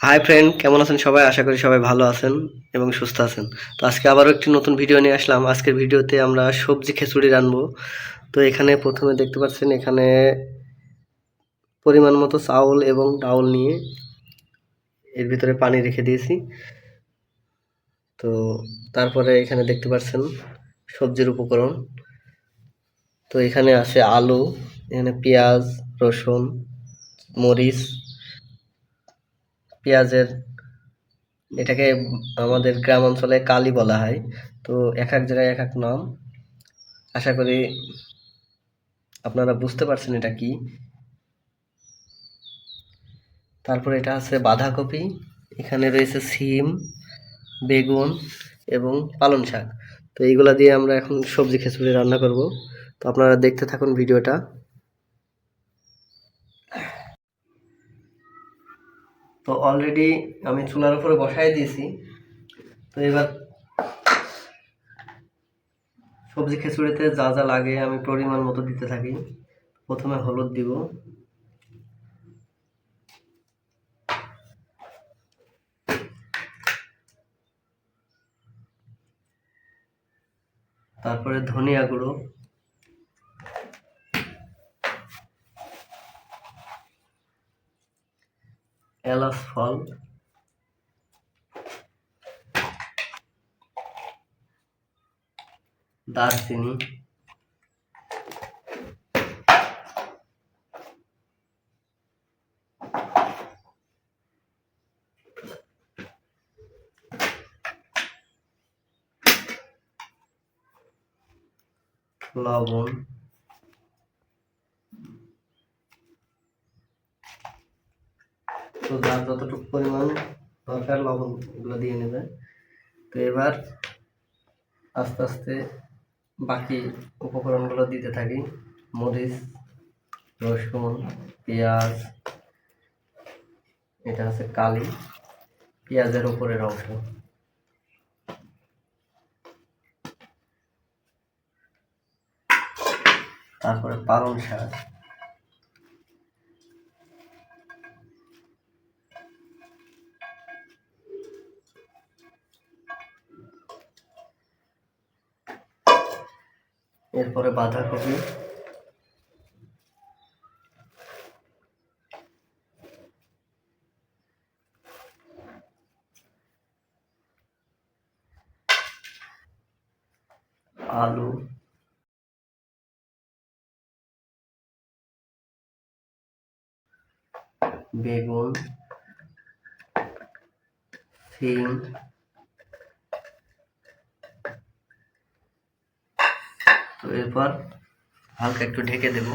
Hi friend কেমন আছেন সবাই? আশা করি সবাই ভালো আছেন এবং সুস্থ আছেন। তো আজকে আবারও একটি নতুন ভিডিও নিয়ে আসলাম। আজকের ভিডিওতে আমরা সবজি খিচুড়ি রানবো তো এখানে প্রথমে দেখতে পাচ্ছেন এখানে পরিমাণ মতো চাউল এবং ডাউল নিয়ে এর ভিতরে পানি রেখে দিয়েছি। তো তারপরে এখানে দেখতে পাচ্ছেন সবজির উপকরণ। তো এখানে আছে আলু, এখানে পেঁয়াজ, রসুন, মরিচ পেঁয়াজের, এটাকে আমাদের গ্রাম অঞ্চলে কালি বলা হয়। তো এক এক জায়গায় এক এক নাম। আশা করি আপনারা বুঝতে পারছেন এটা কি। তারপরে এটা আছে বাঁধাকপি, এখানে রয়েছে সিম, বেগুন এবং পালং শাক। তো এইগুলা দিয়ে আমরা এখন সবজি খিচুড়ি রান্না করব। তো আপনারা দেখতে থাকুন ভিডিওটা। তো অলরেডি আমি চুলার উপরে বসাই দিয়েছি। তো এবার সবজি খিচুড়িতে যা যা লাগে আমি পরিমাণ মতো দিতে থাকি। প্রথমে হলুদ দিব। তারপরে ধনিয়া গুঁড়ো। এলাচ ফল দারচিনি লবণ তো যার যতটুকু পরিমাণ দরকার লবণ এগুলো দিয়ে নেবে। তো এবার আস্তে আস্তে বাকি উপকরণগুলো দিতে থাকি। মরিচ, রসুন, পেঁয়াজ, এটা হচ্ছে কালি, পেঁয়াজের উপরের অংশ। তারপরে পালং শাক। এরপরে বাঁধাকপি। আলু। বেগুন। সিম তো এরপর হালকা একটু ঢেকে দেব।